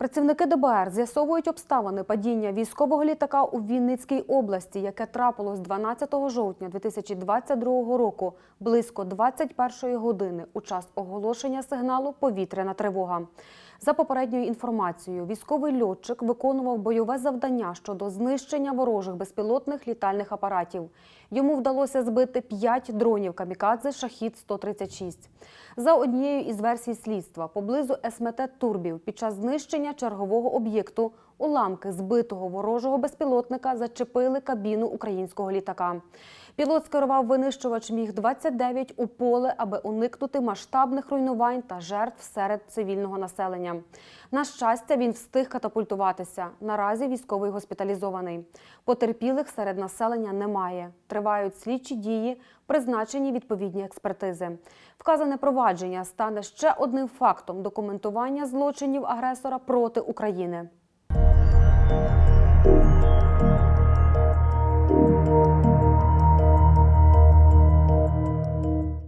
Працівники ДБР з'ясовують обставини падіння військового літака у Вінницькій області, яке трапилось 12 жовтня 2022 року близько 21 години у час оголошення сигналу повітряна тривога. За попередньою інформацією, військовий льотчик виконував бойове завдання щодо знищення ворожих безпілотних літальних апаратів. Йому вдалося збити 5 дронів камікадзе Шахід 136 За однією із версій слідства, поблизу СМТ Турбів під час знищення чергового об'єкту уламки збитого ворожого безпілотника зачепили кабіну українського літака. Пілот скерував винищувач Міг-29 у поле, аби уникнути масштабних руйнувань та жертв серед цивільного населення. На щастя, він встиг катапультуватися. Наразі військовий госпіталізований. Потерпілих серед населення немає. Тривають слідчі дії, призначені відповідні експертизи. Вказане провадження стане ще одним фактом документування злочинів агресора проти України.